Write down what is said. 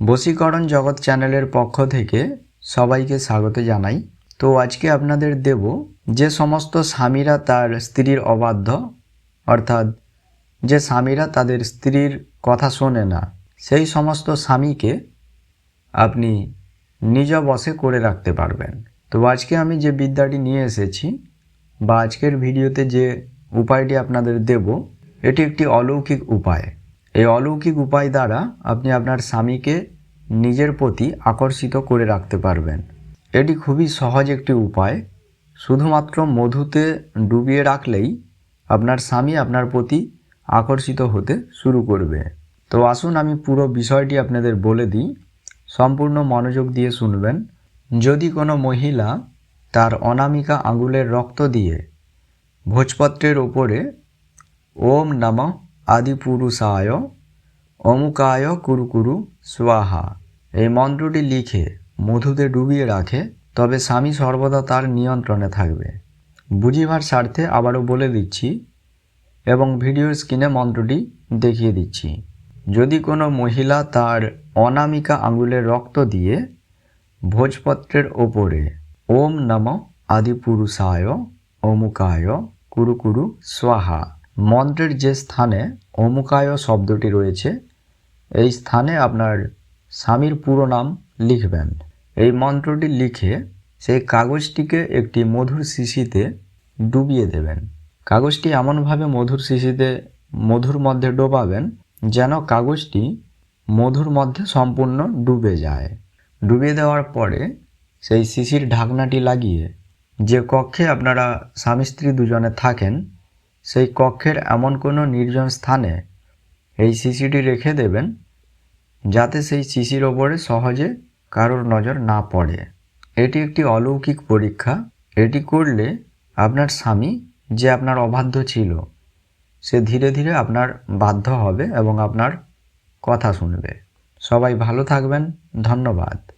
বশীকরণ জগৎ চ্যানেলের পক্ষ থেকে সবাইকে স্বাগত জানাই। তো আজকে আপনাদের দেব যে সমস্ত স্বামীরা তার স্ত্রীর অবাধ্য, অর্থাৎ যে স্বামীরা তাদের স্ত্রীর কথা শোনে না, সেই সমস্ত স্বামীকে আপনি নিজ বশে করে রাখতে পারবেন। তো আজকে আমি যে বিদ্যাটি নিয়ে এসেছি বা আজকের ভিডিওতে যে উপায়টি আপনাদের দেব, এটি একটি অলৌকিক উপায়। এই অলৌকিক উপায় দ্বারা আপনি আপনার স্বামীকে নিজের প্রতি আকর্ষিত করে রাখতে পারবেন। এটি খুবই সহজ একটি উপায়। শুধুমাত্র মধুতে ডুবিয়ে রাখলেই আপনার স্বামী আপনার প্রতি আকর্ষিত হতে শুরু করবে। তো আসুন আমি পুরো বিষয়টি আপনাদের বলে দিই। সম্পূর্ণ মনোযোগ দিয়ে শুনবেন। যদি কোনো মহিলা তার অনামিকা আঙুলের রক্ত দিয়ে ভোজপত্রের ওপরে ওম নম আদিপুরুষায় অমুকায় কুরু কুরু স্বাহা। এই মন্ত্রটি লিখে মধুতে ডুবিয়ে রাখে, তবে স্বামী সর্বদা তার নিয়ন্ত্রণে থাকবে। বুঝিবার স্বার্থে আবারও বলে দিচ্ছি এবং ভিডিও স্ক্রিনে মন্ত্রটি দেখিয়ে দিচ্ছি। যদি কোনো মহিলা তার অনামিকা আঙুলের রক্ত দিয়ে ভোজপত্রের ওপরে ওম নম আদিপুরুষায় অমুকায় কুরু কুরু স্বাহা মন্ত্রের যে স্থানে অমুকায় শব্দটি রয়েছে, এই স্থানে আপনার স্বামীর পুরো নাম লিখবেন। এই মন্ত্রটি লিখে সেই কাগজটিকে একটি মধুর শিশিতে ডুবিয়ে দেবেন। কাগজটি এমনভাবে মধুর শিশিতে, মধুর মধ্যে ডোবাবেন যেন কাগজটি মধুর মধ্যে সম্পূর্ণ ডুবে যায়। ডুবিয়ে দেওয়ার পরে সেই শিশির ঢাকনাটি লাগিয়ে যে কক্ষে আপনারা স্বামী স্ত্রী দুজনে থাকেন সেই কক্ষের এমন কোনো নির্জন স্থানে এই শিশিটি রেখে দেবেন যাতে সেই শিশির ওপরে সহজে কারোর নজর না পড়ে। এটি একটি অলৌকিক পরীক্ষা। এটি করলে আপনার স্বামী যে আপনার অবাধ্য ছিল, সে ধীরে ধীরে আপনার বাধ্য হবে এবং আপনার কথা শুনবে। সবাই ভালো থাকবেন। ধন্যবাদ।